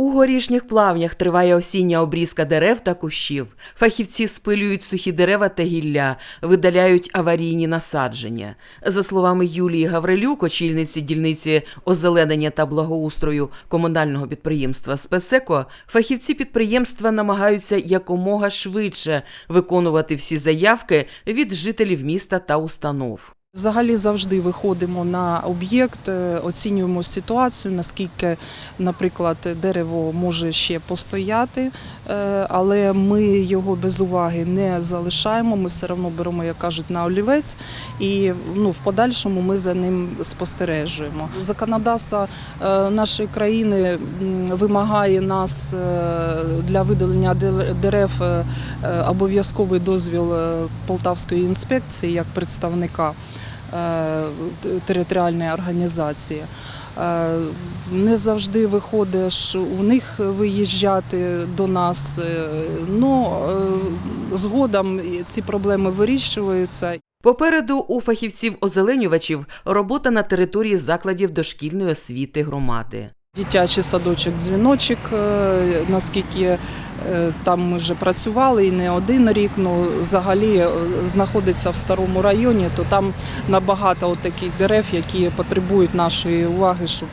У горішніх плавнях триває осіння обрізка дерев та кущів. Фахівці спилюють сухі дерева та гілля, видаляють аварійні насадження. За словами Юлії Гаврилюк, очільниці дільниці озеленення та благоустрою комунального підприємства Спецеко, фахівці підприємства намагаються якомога швидше виконувати всі заявки від жителів міста та установ. Взагалі завжди виходимо на об'єкт, е, оцінюємо ситуацію, наскільки, наприклад, дерево може ще постояти, е, але ми його без уваги не залишаємо. Ми все одно беремо, як кажуть, на олівець, і ну, в подальшому ми за ним спостережуємо. Законодавство е, нашої країни вимагає нас для видалення дерев обов'язковий дозвіл Полтавської інспекції як представника територіальної організації. Е, Не завжди виходиш у них виїжджати до нас. е, Ну е, згодом ці проблеми вирішуються. Попереду у фахівців-озеленювачів робота на території закладів дошкільної освіти громади. Дитячий садочок дзвіночок, е, наскільки е, там ми вже працювали і не один рік, ну взагалі е, знаходиться в старому районі, то там набагато от таких дерев, які потребують нашої уваги, щоб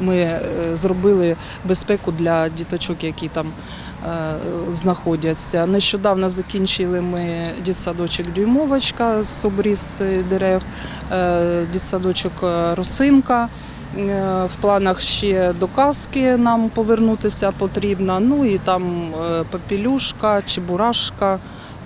ми зробили безпеку для діточок, які там знаходяться. Нещодавно закінчили ми дитсадочок Дюймовочка з обріз дерев, дитсадочок е, Росинка. Е, В планах ще до казки нам повернутися потрібно. Ну і там е, попілюшка, чебурашка,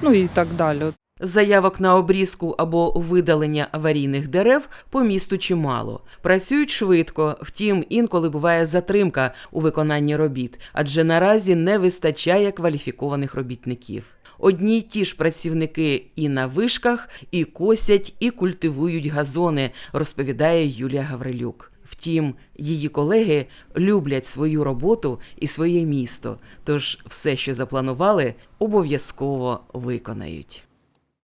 ну і так далі. Заявок на обрізку або видалення аварійних дерев по місту чимало. Працюють швидко, втім, інколи буває затримка у виконанні робіт, адже наразі не вистачає кваліфікованих робітників. Одні й ті ж працівники і на вишках, і косять, і культивують газони, розповідає Юлія Гаврилюк. Втім, її колеги люблять свою роботу і своє місто, тож все, що запланували, обов'язково виконають.